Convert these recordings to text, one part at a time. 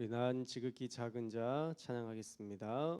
우리 난 지극히 작은 자 찬양하겠습니다.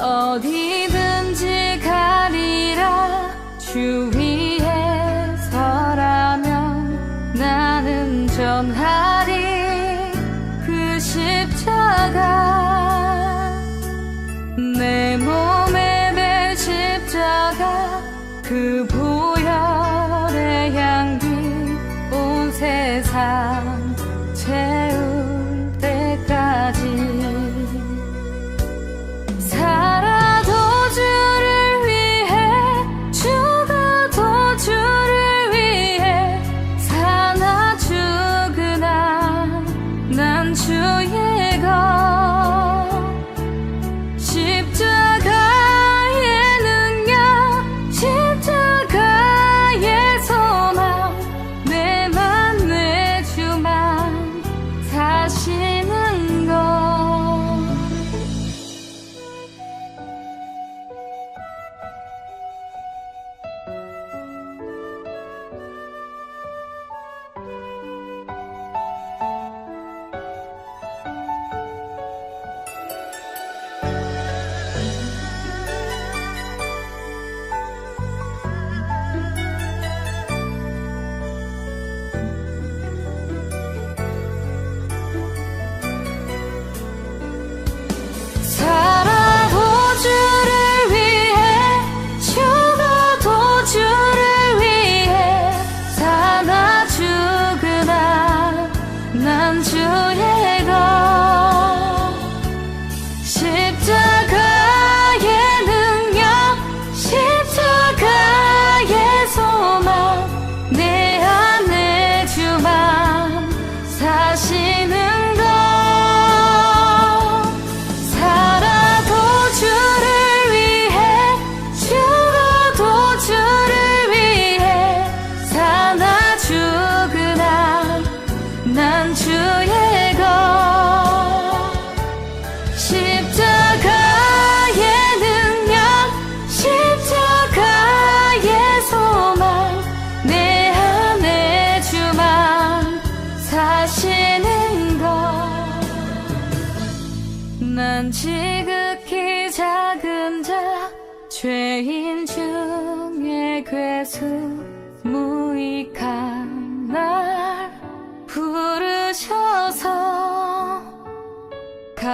어디든지 가리라. 주 위에 서라면 나는 전하리. 그 십자가 내 몸에 된 십자가 그 보혈의 향기 온 세상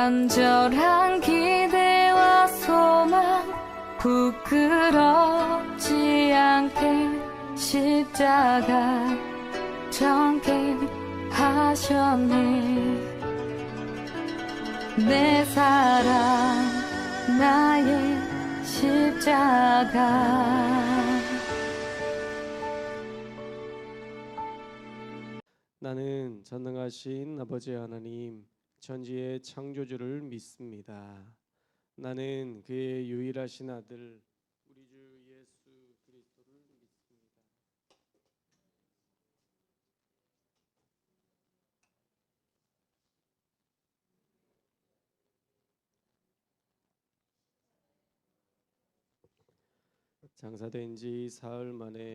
간절한 기대와 소망 부끄럽지 않게 십자가 정케 하셨네. 내 사랑 나의 십자가. 나는 전능하신 아버지 하나님 천지의 창조주를 믿습니다. 나는 그의 유일하신 아들 우리 주 예수 그리스도를 믿습니다. 장사된 지 사흘 만에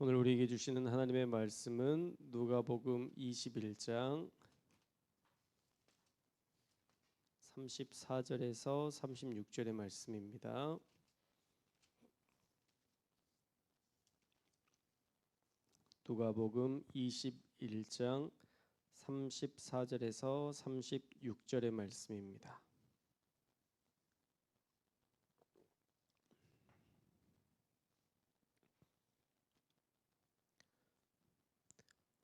오늘 우리에게 주시는 하나님의 말씀은 누가복음 21장 34절에서 36절의 말씀입니다. 누가복음 21장 34절에서 36절의 말씀입니다.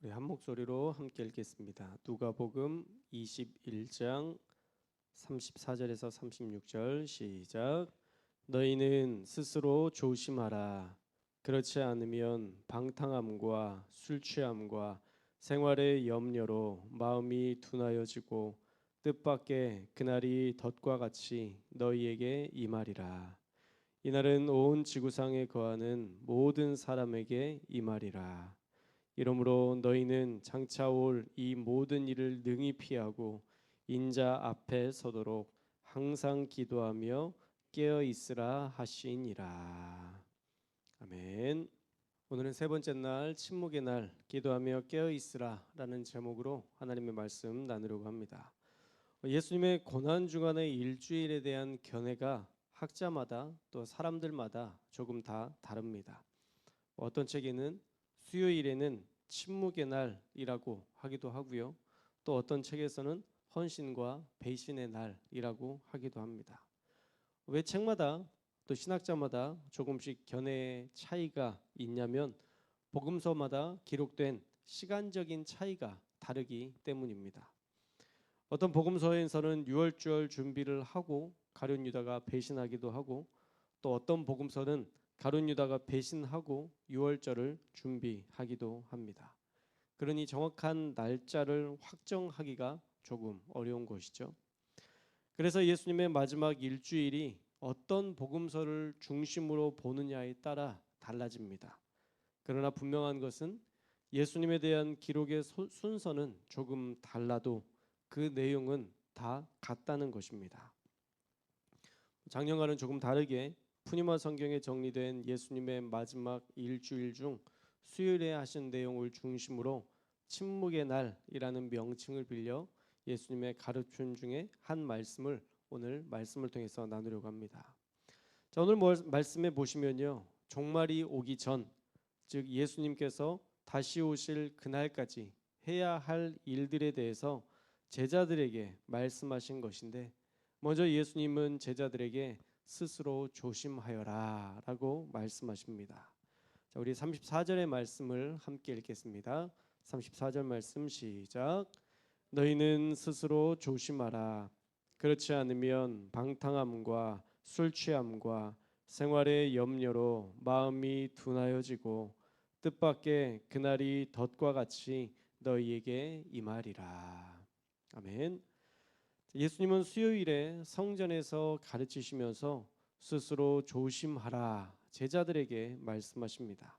우리 한 목소리로 함께 읽겠습니다. 누가복음 21장 34절에서 36절 시작. 너희는 스스로 조심하라. 그렇지 않으면 방탕함과 술 취함과 생활의 염려로 마음이 둔하여지고 뜻밖의 그날이 덫과 같이 너희에게 임하리라. 이날은 온 지구상에 거하는 모든 사람에게 임하리라. 이러므로 너희는 장차 올 이 모든 일을 능히 피하고 인자 앞에 서도록 항상 기도하며 깨어 있으라 하시니라. 아멘. 오늘은 세 번째 날 침묵의 날 기도하며 깨어 있으라라는 제목으로 하나님의 말씀 나누려고 합니다. 예수님의 고난 주간의 일주일에 대한 견해가 학자마다 또 사람들마다 조금 다 다릅니다. 어떤 책에는 수요일에는 침묵의 날이라고 하기도 하고요. 또 어떤 책에서는 헌신과 배신의 날이라고 하기도 합니다. 왜 책마다 또 신학자마다 조금씩 견해의 차이가 있냐면 복음서마다 기록된 시간적인 차이가 다르기 때문입니다. 어떤 복음서에서는 유월절 준비를 하고 가룟 유다가 배신하기도 하고 또 어떤 복음서는 가룟 유다가 배신하고 유월절을 준비하기도 합니다. 그러니 정확한 날짜를 확정하기가 조금 어려운 것이죠. 그래서 예수님의 마지막 일주일이 어떤 복음서를 중심으로 보느냐에 따라 달라집니다. 그러나 분명한 것은 예수님에 대한 기록의 소- 순서는 조금 달라도 그 내용은 다 같다는 것입니다. 작년과는 조금 다르게 푸니마 성경에 정리된 예수님의 마지막 일주일 중 수요일에 하신 내용을 중심으로 침묵의 날이라는 명칭을 빌려 예수님의 가르침 중에 한 말씀을 오늘 말씀을 통해서 나누려고 합니다. 자, 오늘 뭘- 말씀에 보시면요. 종말이 오기 전, 즉 예수님께서 다시 오실 그날까지 해야 할 일들에 대해서 제자들에게 말씀하신 것인데 먼저 예수님은 제자들에게 스스로 조심하여라 라고 말씀하십니다. 자, 우리 34절의 말씀을 함께 읽겠습니다. 34절 말씀 시작. 너희는 스스로 조심하라. 그렇지 않으면 방탕함과 술 취함과 생활의 염려로 마음이 둔하여지고 뜻밖의 그날이 덫과 같이 너희에게 임하리라. 아멘. 예수님은 수요일에 성전에서 가르치시면서 스스로 조심하라 제자들에게 말씀하십니다.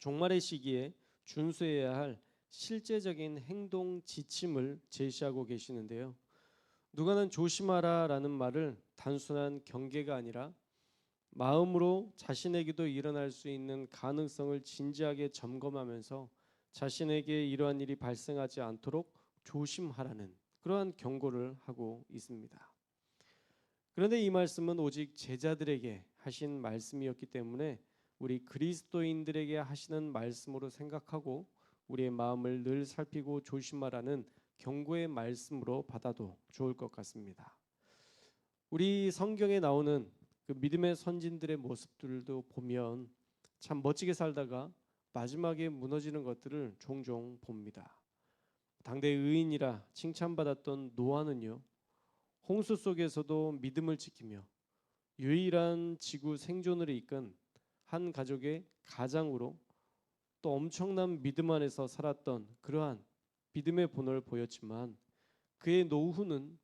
종말의 시기에 준수해야 할 실제적인 행동 지침을 제시하고 계시는데요. 누가는 조심하라라는 말을 단순한 경계가 아니라 마음으로 자신에게도 일어날 수 있는 가능성을 진지하게 점검하면서 자신에게 이러한 일이 발생하지 않도록 조심하라는 그러한 경고를 하고 있습니다. 그런데 이 말씀은 오직 제자들에게 하신 말씀이었기 때문에 우리 그리스도인들에게 하시는 말씀으로 생각하고 우리의 마음을 늘 살피고 조심하라는 경고의 말씀으로 받아도 좋을 것 같습니다. 우리 성경에 나오는 그 믿음의 선진들의 모습들도 보면 참 멋지게 살다가 마지막에 무너지는 것들을 종종 봅니다. 당대 의인이라 칭찬받았던 노아는요. 홍수 속에서도 믿음을 지키며 유일한 지구 생존을 이끈 한 가족의 가장으로 또 엄청난 믿음 안에서 살았던 그러한 믿음의 본을 보였지만 그의 노후는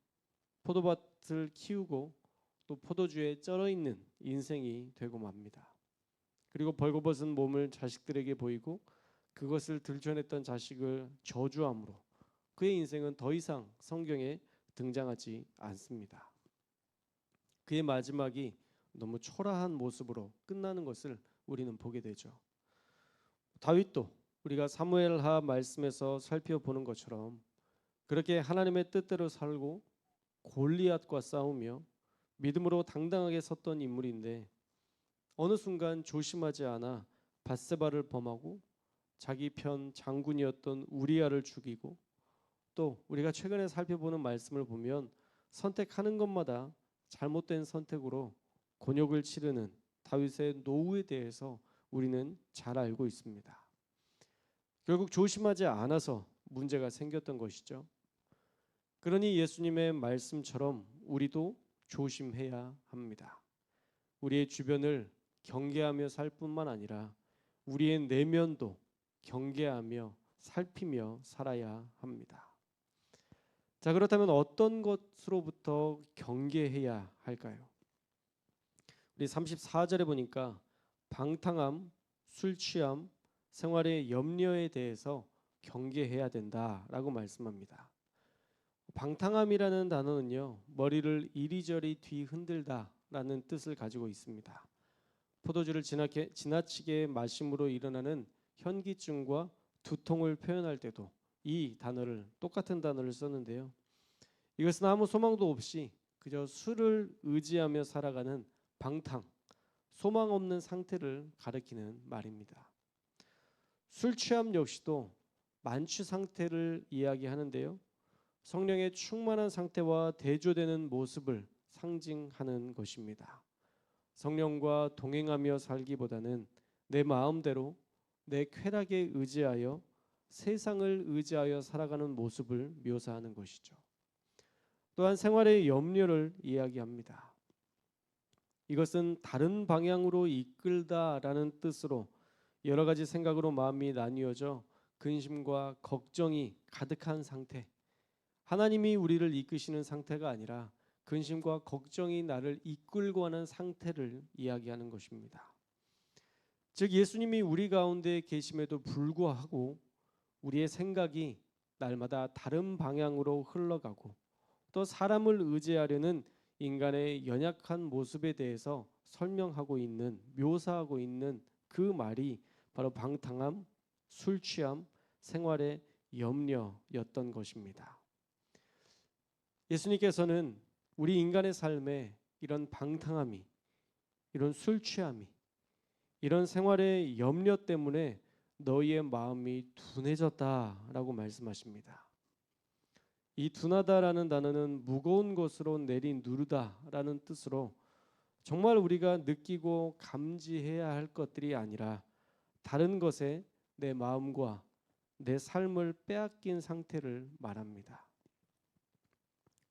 포도밭을 키우고 또 포도주에 쩔어 있는 인생이 되고 맙니다. 그리고 벌거벗은 몸을 자식들에게 보이고 그것을 들춰냈던 자식을 저주함으로 그의 인생은 더 이상 성경에 등장하지 않습니다. 그의 마지막이 너무 초라한 모습으로 끝나는 것을 우리는 보게 되죠. 다윗도 우리가 사무엘하 말씀에서 살펴보는 것처럼 그렇게 하나님의 뜻대로 살고 골리앗과 싸우며 믿음으로 당당하게 섰던 인물인데 어느 순간 조심하지 않아 바세바를 범하고 자기 편 장군이었던 우리아를 죽이고 또 우리가 최근에 살펴보는 말씀을 보면 선택하는 것마다 잘못된 선택으로 곤욕을 치르는 다윗의 노후에 대해서 우리는 잘 알고 있습니다. 결국 조심하지 않아서 문제가 생겼던 것이죠. 그러니 예수님의 말씀처럼 우리도 조심해야 합니다. 우리의 주변을 경계하며 살 뿐만 아니라 우리의 내면도 경계하며 살피며 살아야 합니다. 자, 그렇다면 어떤 것으로부터 경계해야 할까요? 우리 34절에 보니까 방탕함, 술 취함, 생활의 염려에 대해서 경계해야 된다라고 말씀합니다. 방탕함이라는 단어는요 머리를 이리저리 뒤 흔들다라는 뜻을 가지고 있습니다. 포도주를 지나치게 마심으로 일어나는 현기증과 두통을 표현할 때도 이 단어를 똑같은 단어를 썼는데요. 이것은 아무 소망도 없이 그저 술을 의지하며 살아가는 방탕, 소망 없는 상태를 가리키는 말입니다. 술 취함 역시도 만취 상태를 이야기하는데요. 성령의 충만한 상태와 대조되는 모습을 상징하는 것입니다. 성령과 동행하며 살기보다는 내 마음대로 내 쾌락에 의지하여 세상을 의지하여 살아가는 모습을 묘사하는 것이죠. 또한 생활의 염려를 이야기합니다. 이것은 다른 방향으로 이끌다라는 뜻으로 여러 가지 생각으로 마음이 나뉘어져 근심과 걱정이 가득한 상태. 하나님이 우리를 이끄시는 상태가 아니라 근심과 걱정이 나를 이끌고 하는 상태를 이야기하는 것입니다. 즉 예수님이 우리 가운데 계심에도 불구하고 우리의 생각이 날마다 다른 방향으로 흘러가고 또 사람을 의지하려는 인간의 연약한 모습에 대해서 설명하고 있는 묘사하고 있는 그 말이 바로 방탕함, 술 취함, 생활의 염려였던 것입니다. 예수님께서는 우리 인간의 삶에 이런 방탕함이 이런 술 취함이 이런 생활의 염려 때문에 너희의 마음이 둔해졌다라고 말씀하십니다. 이 둔하다라는 단어는 무거운 것으로 내리 누르다라는 뜻으로 정말 우리가 느끼고 감지해야 할 것들이 아니라 다른 것에 내 마음과 내 삶을 빼앗긴 상태를 말합니다.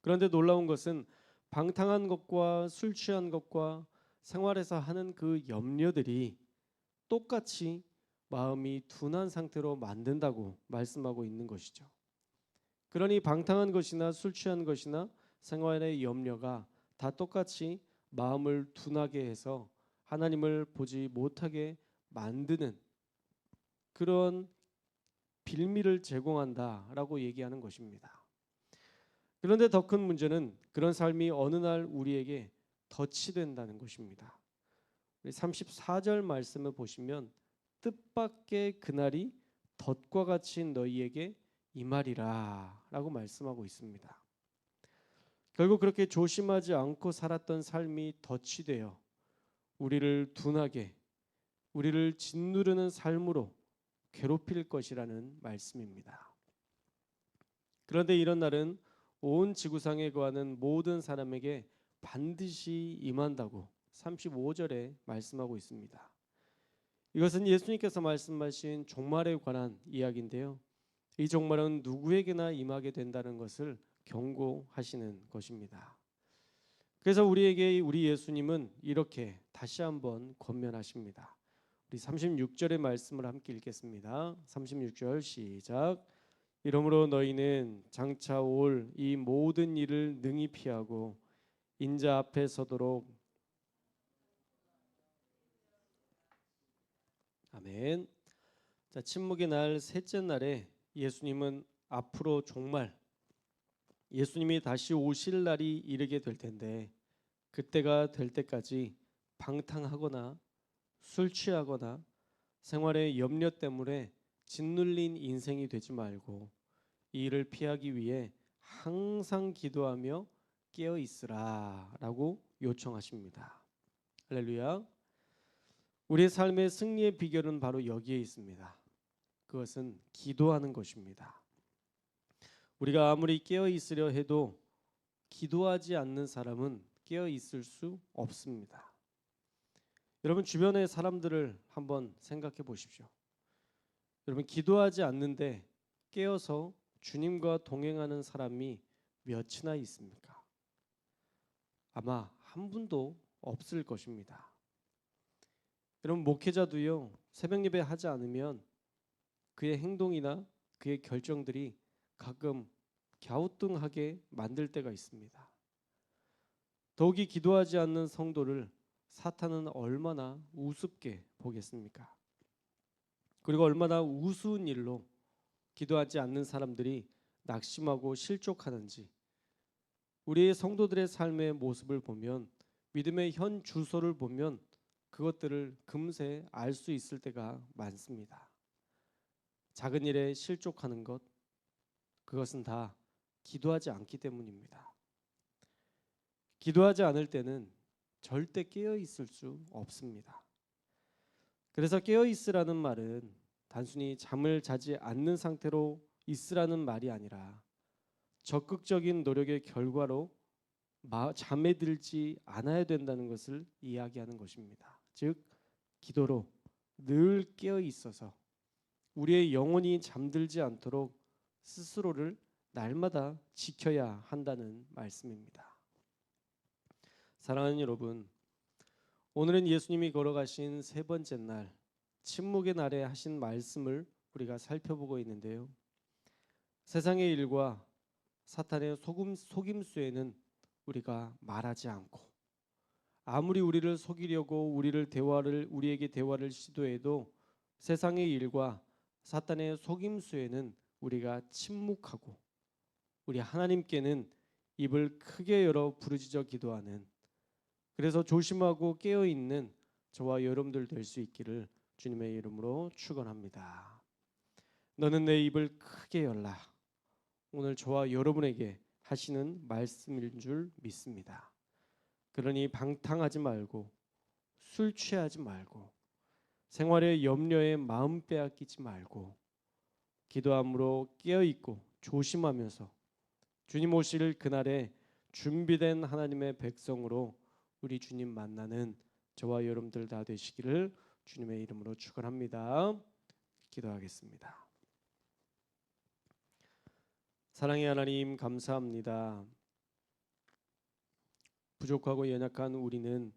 그런데 놀라운 것은 방탕한 것과 술 취한 것과 생활에서 하는 그 염려들이 똑같이 마음이 둔한 상태로 만든다고 말씀하고 있는 것이죠. 그러니 방탕한 것이나 술 취한 것이나 생활의 염려가 다 똑같이 마음을 둔하게 해서 하나님을 보지 못하게 만드는 그런 빌미를 제공한다라고 얘기하는 것입니다. 그런데 더 큰 문제는 그런 삶이 어느 날 우리에게 덫이 된다는 것입니다. 34절 말씀을 보시면 뜻밖의 그날이 덫과 같이 너희에게 임하리라라고 말씀하고 있습니다. 결국 그렇게 조심하지 않고 살았던 삶이 덫이 되어 우리를 둔하게 우리를 짓누르는 삶으로 괴롭힐 것이라는 말씀입니다. 그런데 이런 날은 온 지구상에 거하는 모든 사람에게 반드시 임한다고 35절에 말씀하고 있습니다. 이것은 예수님께서 말씀하신 종말에 관한 이야기인데요. 이 종말은 누구에게나 임하게 된다는 것을 경고하시는 것입니다. 그래서 우리에게 우리 예수님은 이렇게 다시 한번 권면하십니다. 우리 36절의 말씀을 함께 읽겠습니다. 36절 시작. 이러므로 너희는 장차 올 이 모든 일을 능히 피하고 인자 앞에 서도록 아멘. 자, 침묵의 날 셋째 날에 예수님은 앞으로 종말 예수님이 다시 오실 날이 이르게 될 텐데 그때가 될 때까지 방탕하거나 술 취하거나 생활의 염려 때문에 짓눌린 인생이 되지 말고 이 일을 피하기 위해 항상 기도하며 깨어 있으라라고 요청하십니다. 할렐루야. 우리의 삶의 승리의 비결은 바로 여기에 있습니다. 그것은 기도하는 것입니다. 우리가 아무리 깨어 있으려 해도 기도하지 않는 사람은 깨어 있을 수 없습니다. 여러분 주변의 사람들을 한번 생각해 보십시오. 여러분 기도하지 않는데 깨어서 주님과 동행하는 사람이 몇이나 있습니까? 아마 한 분도 없을 것입니다. 여러분 목회자도요 새벽 예배 하지 않으면 그의 행동이나 그의 결정들이 가끔 갸우뚱하게 만들 때가 있습니다. 더욱이 기도하지 않는 성도를 사탄은 얼마나 우습게 보겠습니까? 그리고 얼마나 우스운 일로 기도하지 않는 사람들이 낙심하고 실족하는지 우리의 성도들의 삶의 모습을 보면 믿음의 현 주소를 보면 그것들을 금세 알 수 있을 때가 많습니다. 작은 일에 실족하는 것 그것은 다 기도하지 않기 때문입니다. 기도하지 않을 때는 절대 깨어 있을 수 없습니다. 그래서 깨어 있으라는 말은 단순히 잠을 자지 않는 상태로 있으라는 말이 아니라 적극적인 노력의 결과로 마- 잠에 들지 않아야 된다는 것을 이야기하는 것입니다. 즉 기도로 늘 깨어 있어서 우리의 영혼이 잠들지 않도록 스스로를 날마다 지켜야 한다는 말씀입니다. 사랑하는 여러분, 오늘은 예수님이 걸어가신 세 번째 날, 침묵의 날에 하신 말씀을 우리가 살펴보고 있는데요. 세상의 일과 사탄의 속임, 속임수에는 우리가 말하지 않고 아무리 우리를 속이려고 우리를 대화를 우리에게 대화를 시도해도 세상의 일과 사탄의 속임수에는 우리가 침묵하고 우리 하나님께는 입을 크게 열어 부르짖어 기도하는 그래서 조심하고 깨어 있는 저와 여러분들 될 수 있기를 주님의 이름으로 축원합니다. 너는 내 입을 크게 열라. 오늘 저와 여러분에게 하시는 말씀인 줄 믿습니다. 그러니 방탕하지 말고 술 취하지 말고 생활의 염려에 마음 빼앗기지 말고 기도함으로 깨어 있고 조심하면서 주님 오실 그날에 준비된 하나님의 백성으로 우리 주님 만나는 저와 여러분들 다 되시기를 주님의 이름으로 축원합니다. 기도하겠습니다. 사랑의 하나님 감사합니다. 부족하고 연약한 우리는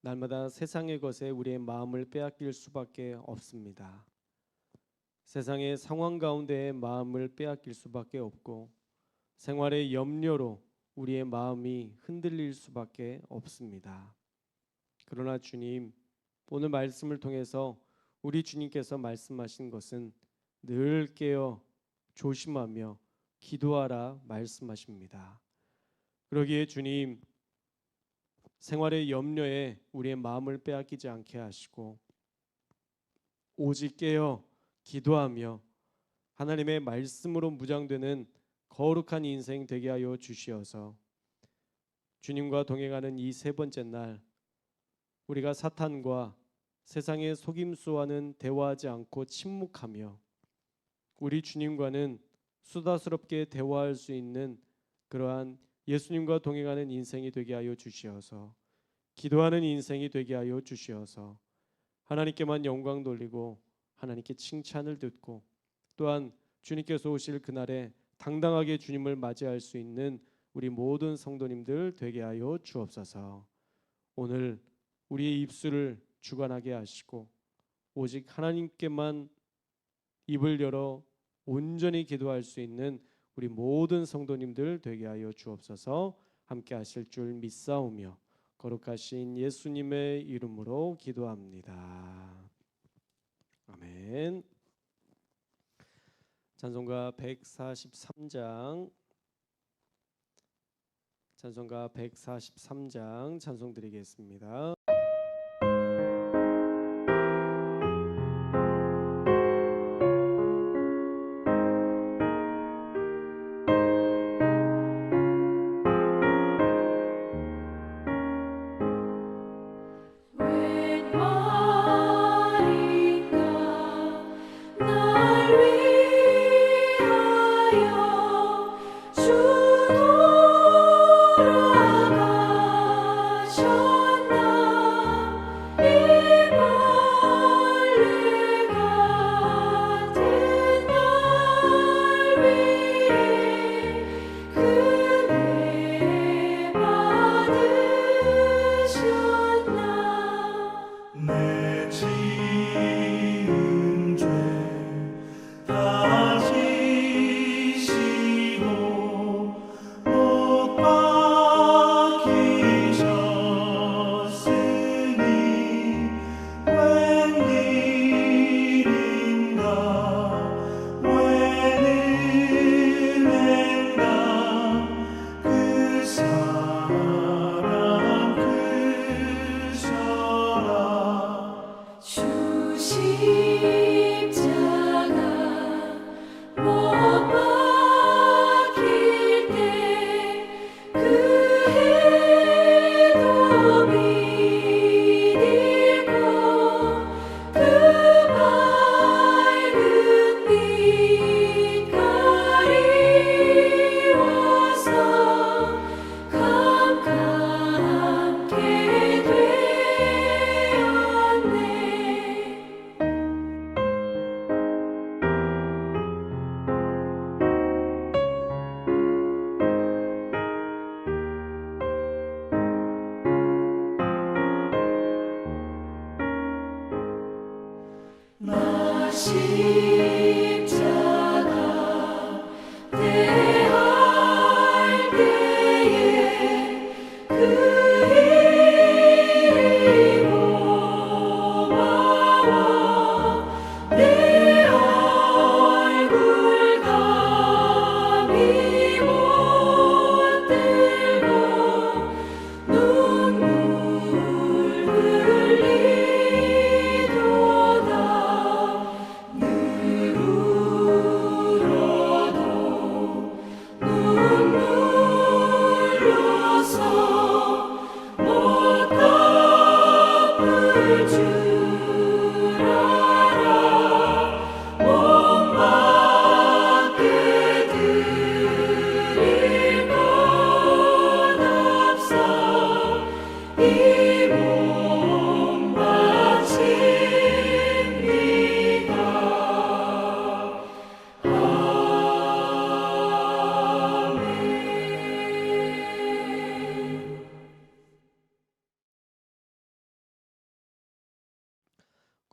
날마다 세상의 것에 우리의 마음을 빼앗길 수밖에 없습니다. 세상의 상황 가운데에 마음을 빼앗길 수밖에 없고 생활의 염려로 우리의 마음이 흔들릴 수밖에 없습니다. 그러나 주님, 오늘 말씀을 통해서 우리 주님께서 말씀하신 것은 늘 깨어 조심하며 기도하라 말씀하십니다. 그러기에 주님, 생활의 염려에 우리의 마음을 빼앗기지 않게 하시고 오직 깨어 기도하며 하나님의 말씀으로 무장되는 거룩한 인생 되게 하여 주시어서 주님과 동행하는 이 세 번째 날 우리가 사탄과 세상의 속임수와는 대화하지 않고 침묵하며 우리 주님과는 수다스럽게 대화할 수 있는 그러한 예수님과 동행하는 인생이 되게 하여 주시어서 기도하는 인생이 되게 하여 주시어서 하나님께만 영광 돌리고 하나님께 칭찬을 듣고 또한 주님께서 오실 그날에 당당하게 주님을 맞이할 수 있는 우리 모든 성도님들 되게 하여 주옵소서. 오늘 우리의 입술을 주관하게 하시고 오직 하나님께만 입을 열어 온전히 기도할 수 있는 우리 모든 성도님들 되게 하여 주옵소서. 함께 하실 줄 믿사오며 거룩하신 예수님의 이름으로 기도합니다. 아멘. 찬송가 143장 찬송가 143장 찬송 드리겠습니다.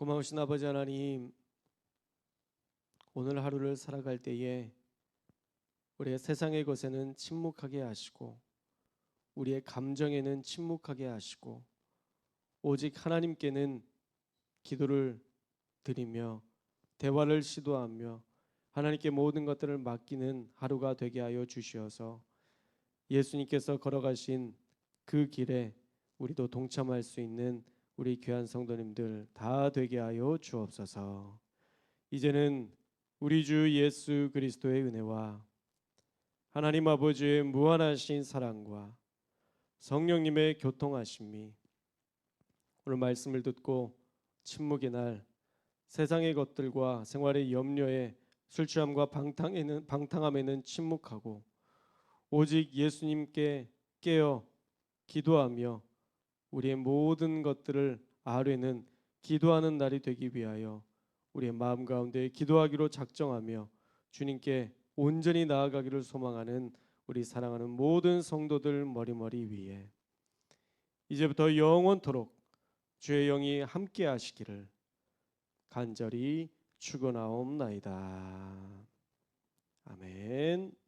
고마우신 아버지 하나님 오늘 하루를 살아갈 때에 우리의 세상의 것에는 침묵하게 하시고 우리의 감정에는 침묵하게 하시고 오직 하나님께는 기도를 드리며 대화를 시도하며 하나님께 모든 것들을 맡기는 하루가 되게 하여 주시어서 예수님께서 걸어가신 그 길에 우리도 동참할 수 있는 우리 귀한 성도님들 다 되게 하여 주옵소서. 이제는 우리 주 예수 그리스도의 은혜와 하나님 아버지의 무한하신 사랑과 성령님의 교통하심이 오늘 말씀을 듣고 침묵의 날 세상의 것들과 생활의 염려에 술 취함과 방탕에는 방탕함에는 침묵하고 오직 예수님께 깨어 기도하며 우리의 모든 것들을 아뢰는 기도하는 날이 되기 위하여 우리의 마음 가운데 기도하기로 작정하며 주님께 온전히 나아가기를 소망하는 우리 사랑하는 모든 성도들 머리머리 위에 이제부터 영원토록 주의 영이 함께 하시기를 간절히 축원하옵나이다. 아멘.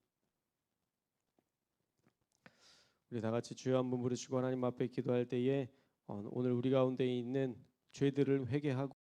우리 다 같이 주여 한번 부르시고 하나님 앞에 기도할 때에 어, 오늘 우리 가운데 있는 죄들을 회개하고